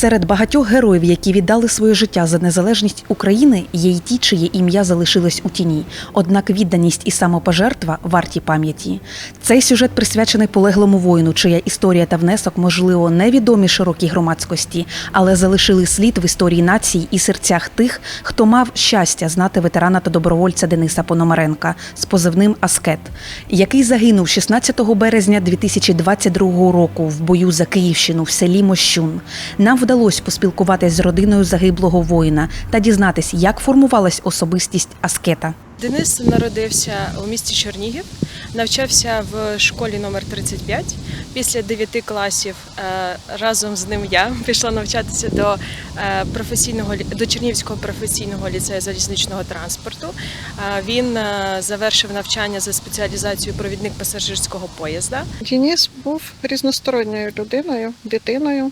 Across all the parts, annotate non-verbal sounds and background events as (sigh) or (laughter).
Серед багатьох героїв, які віддали своє життя за незалежність України, є й ті, чиє ім'я залишилось у тіні. Однак відданість і самопожертва варті пам'яті. Цей сюжет присвячений полеглому воїну, чия історія та внесок, можливо, невідомі широкій громадськості, але залишили слід в історії нації і серцях тих, хто мав щастя знати ветерана та добровольця Дениса Пономаренка з позивним Аскет, який загинув 16 березня 2022 року в бою за Київщину в селі Мощун. Нам вдалося поспілкуватись з родиною загиблого воїна та дізнатись, як формувалась особистість Аскета. Денис народився у місті Чернігів, навчався в школі номер 35. Після 9 класів е, разом з ним я (laughs) пішла навчатися до е, професійного до Чернігівського професійного ліцею залізничного транспорту. Е, Він завершив навчання за спеціалізацією провідник пасажирського поїзда. Дініс був різносторонньою людиною, дитиною.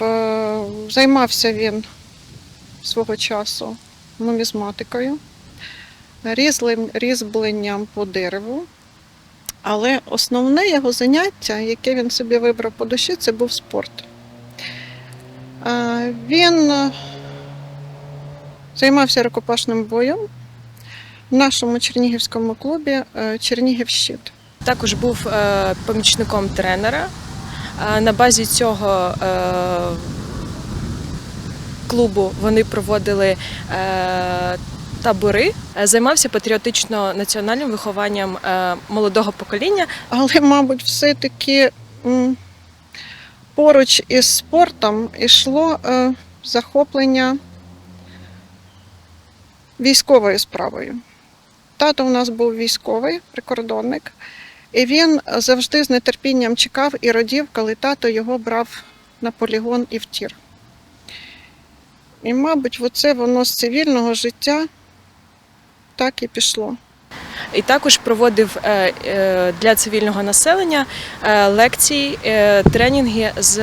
В- Займався він свого часу нумізматикою, різлим, різьбленням по дереву. Але основне його заняття, яке він собі вибрав по душі, це був спорт. Е, Він е, займався рукопашним боєм в нашому чернігівському клубі е, Чернігів Щит. Також був е, помічником тренера. На базі цього е, клубу вони проводили е, табори, Е, займався патріотично-національним вихованням молодого покоління. Але, мабуть, все-таки поруч із спортом йшло захоплення військовою справою. Тато у нас був військовий прикордонник, і він завжди з нетерпінням чекав і радів, коли тато його брав на полігон і в тір. І, мабуть, оце воно з цивільного життя так і пішло. І також проводив е, е, для цивільного населення е, лекції, тренінги з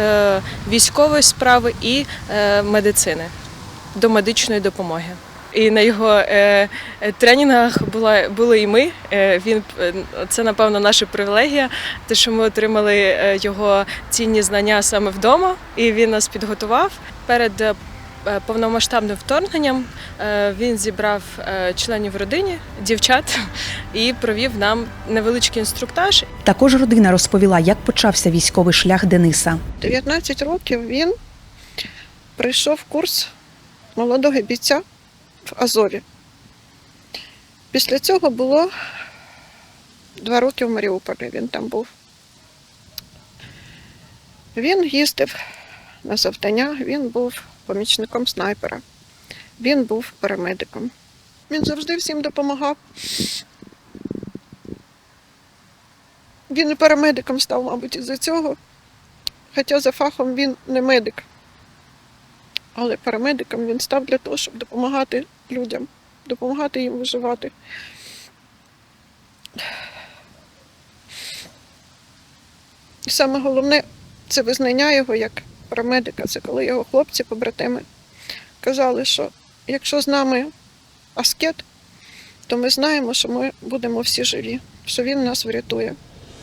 військової справи і медицини до медичної допомоги. І на його е, е, тренінгах була були і ми. Е, він це напевно наша привілегія, те, що ми отримали його цінні знання саме вдома, і він нас підготував перед. Повномасштабним вторгненням він зібрав членів родини, дівчат, і провів нам невеличкий інструктаж. Також родина розповіла, як почався військовий шлях Дениса. 19 років він пройшов курс молодого бійця в Азові. Після цього було два роки в Маріуполі він там був. Він їздив на завдання, він був помічником снайпера, він був парамедиком. Він завжди всім допомагав. Він і парамедиком став, мабуть, із-за цього. Хоча за фахом він не медик. Але парамедиком він став для того, щоб допомагати людям, допомагати їм виживати. І саме головне це визнання його як парамедика. Це коли його хлопці, побратими, казали, що якщо з нами аскет, то ми знаємо, що ми будемо всі живі, що він нас врятує.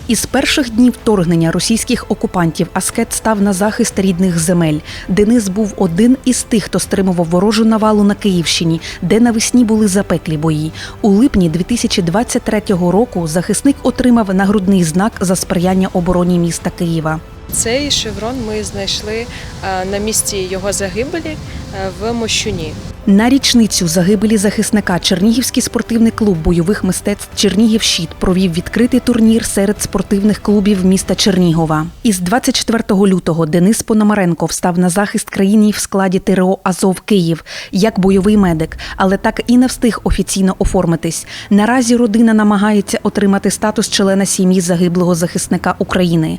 Із перших днів вторгнення російських окупантів Аскет став на захист рідних земель. Денис був один із тих, хто стримував ворожу навалу на Київщині, де навесні були запеклі бої. У липні 2023 року захисник отримав нагрудний знак за сприяння обороні міста Києва. Цей шеврон ми знайшли е, на місці його загибелі в Мощуні. На річницю загибелі захисника Чернігівський спортивний клуб бойових мистецтв Чернігів Щит провів відкритий турнір серед спортивних клубів міста Чернігова. Із 24 лютого Денис Пономаренко встав на захист країни в складі ТРО Азов Київ як бойовий медик, але так і не встиг офіційно оформитись. Наразі родина намагається отримати статус члена сім'ї загиблого захисника України.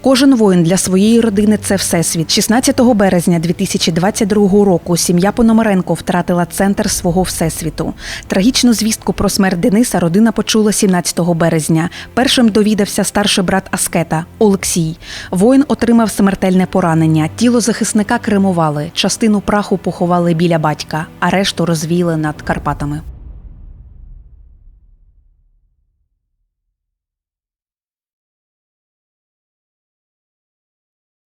Кожен воїн для своєї родини це всесвіт. 16 березня 2022 року сім'я Пономаренко втратила центр свого всесвіту. Трагічну звістку про смерть Дениса родина почула 17 березня. Першим довідався старший брат Аскета Олексій. Воїн отримав смертельне поранення. Тіло захисника кремували, частину праху поховали біля батька, а решту розвіяли над Карпатами.